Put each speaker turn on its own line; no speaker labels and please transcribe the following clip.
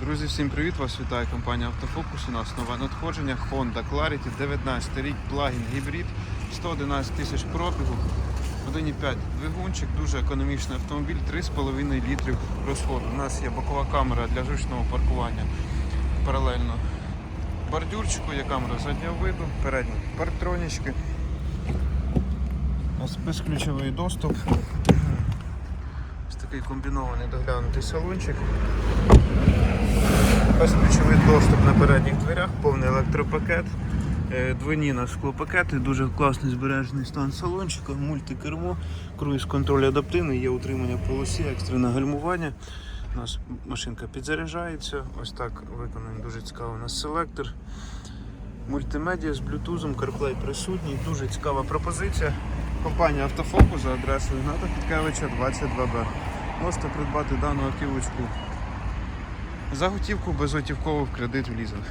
Друзі, всім привіт! Вас вітає компанія Автофокус. У нас нове надходження Honda Clarity 19 рік плагін гібрид, 111 тисяч пробігу, 1,5 двигунчик, дуже економічний автомобіль, 3,5 літрів розходу. У нас є бокова камера для зручного паркування паралельно бордюрчику, є камера заднього виду, передні парктронічки. У нас безключовий доступ. Ось такий комбінований доглянутий салончик. Безключовий доступ на передніх дверях, повний електропакет, е, двойні на склопакети, дуже класний збережений стан салончика, мультикермо, круїз контроль адаптивний, є утримання полосі, екстрене гальмування. У нас машинка підзаряджається. Ось так виконаний дуже цікавий у нас селектор. Мультимедіа з блютузом, CarPlay присутній. Дуже цікава пропозиція. Компанія Автофокус за адресою Гната Підкевича 22Б. Можете придбати дану автівочку за готівку безготівково в кредит в лізинг.